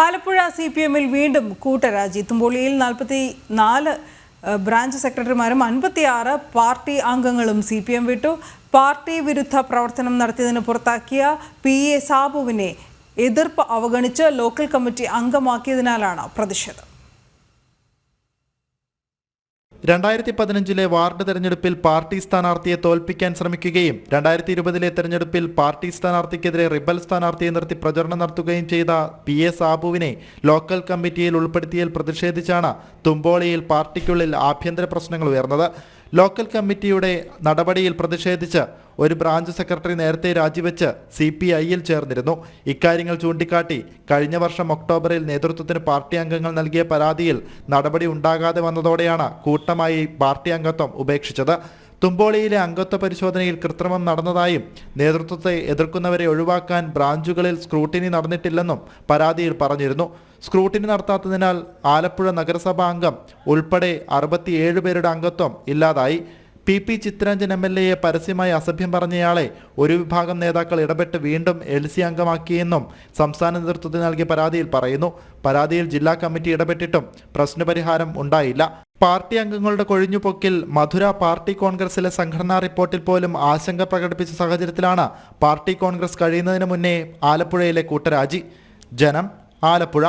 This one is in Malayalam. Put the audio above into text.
ആലപ്പുഴ സി പി എമ്മിൽ വീണ്ടും കൂട്ടരാജി. തുമ്പോളിയിൽ നാൽപ്പത്തി നാല് ബ്രാഞ്ച് സെക്രട്ടറിമാരും അൻപത്തിയാറ് പാർട്ടി അംഗങ്ങളും സി പി എം വിട്ടു. പാർട്ടി വിരുദ്ധ പ്രവർത്തനം നടത്തിയതിന് പുറത്താക്കിയ പി എ സാബുവിനെ എതിർപ്പ് അവഗണിച്ച് ലോക്കൽ കമ്മിറ്റി അംഗമാക്കിയതിനാലാണ് പ്രതിഷേധം. രണ്ടായിരത്തി പതിനഞ്ചിലെ വാർഡ് തെരഞ്ഞെടുപ്പിൽ പാർട്ടി സ്ഥാനാർത്ഥിയെ തോൽപ്പിക്കാൻ ശ്രമിക്കുകയും രണ്ടായിരത്തി ഇരുപതിലെ തെരഞ്ഞെടുപ്പിൽ പാർട്ടി സ്ഥാനാർത്ഥിക്കെതിരെ റിബൽ സ്ഥാനാർത്ഥിയെ നിർത്തി പ്രചരണം നടത്തുകയും ചെയ്ത പി എ സാബുവിനെ ലോക്കൽ കമ്മിറ്റിയിൽ ഉൾപ്പെടുത്തിയതിൽ പ്രതിഷേധിച്ചാണ് തുമ്പോളിയിൽ പാർട്ടിക്കുള്ളിൽ ആഭ്യന്തര പ്രശ്നങ്ങൾ ഉയർന്നത്. ലോക്കൽ കമ്മിറ്റിയുടെ നടപടിയിൽ പ്രതിഷേധിച്ച് ഒരു ബ്രാഞ്ച് സെക്രട്ടറി നേരത്തെ രാജിവെച്ച് സി പി ഐയിൽ ചേർന്നിരുന്നു. ഇക്കാര്യങ്ങൾ ചൂണ്ടിക്കാട്ടി കഴിഞ്ഞ വർഷം ഒക്ടോബറിൽ നേതൃത്വത്തിന് പാർട്ടി അംഗങ്ങൾ നൽകിയ പരാതിയിൽ നടപടി ഉണ്ടാകാതെ വന്നതോടെയാണ് കൂട്ടമായി പാർട്ടി അംഗത്വം ഉപേക്ഷിച്ചത്. തുമ്പോളിയിലെ അംഗത്വ പരിശോധനയിൽ കൃത്രിമം നടന്നതായും നേതൃത്വത്തെ എതിർക്കുന്നവരെ ഒഴിവാക്കാൻ ബ്രാഞ്ചുകളിൽ സ്ക്രൂട്ടിനി നടന്നിട്ടില്ലെന്നും പരാതിയിൽ പറഞ്ഞിരുന്നു. സ്ക്രൂട്ടിനി നടത്താത്തതിനാൽ ആലപ്പുഴ നഗരസഭാ അംഗം ഉൾപ്പെടെ അറുപത്തിയേഴ് പേരുടെ അംഗത്വം ഇല്ലാതായി. P P Chitharanjan M L എയെ പരസ്യമായി അസഭ്യം പറഞ്ഞയാളെ ഒരു വിഭാഗം നേതാക്കൾ ഇടപെട്ട് വീണ്ടും എൽ സി അംഗമാക്കിയെന്നും സംസ്ഥാന നേതൃത്വത്തിന് നൽകിയ പരാതിയിൽ പറയുന്നു. പരാതിയിൽ ജില്ലാ കമ്മിറ്റി ഇടപെട്ടിട്ടും പ്രശ്നപരിഹാരം ഉണ്ടായില്ല. പാർട്ടി അംഗങ്ങളുടെ കൊഴിഞ്ഞുപൊക്കിൽ മധുര പാർട്ടി കോൺഗ്രസിലെ സംഘടനാ റിപ്പോർട്ടിൽ പോലും ആശങ്ക പ്രകടിപ്പിച്ച സാഹചര്യത്തിലാണ് പാർട്ടി കോൺഗ്രസ് കഴിയുന്നതിന് മുന്നേ ആലപ്പുഴയിലെ കൂട്ടരാജി. ജനം ആലപ്പുഴ.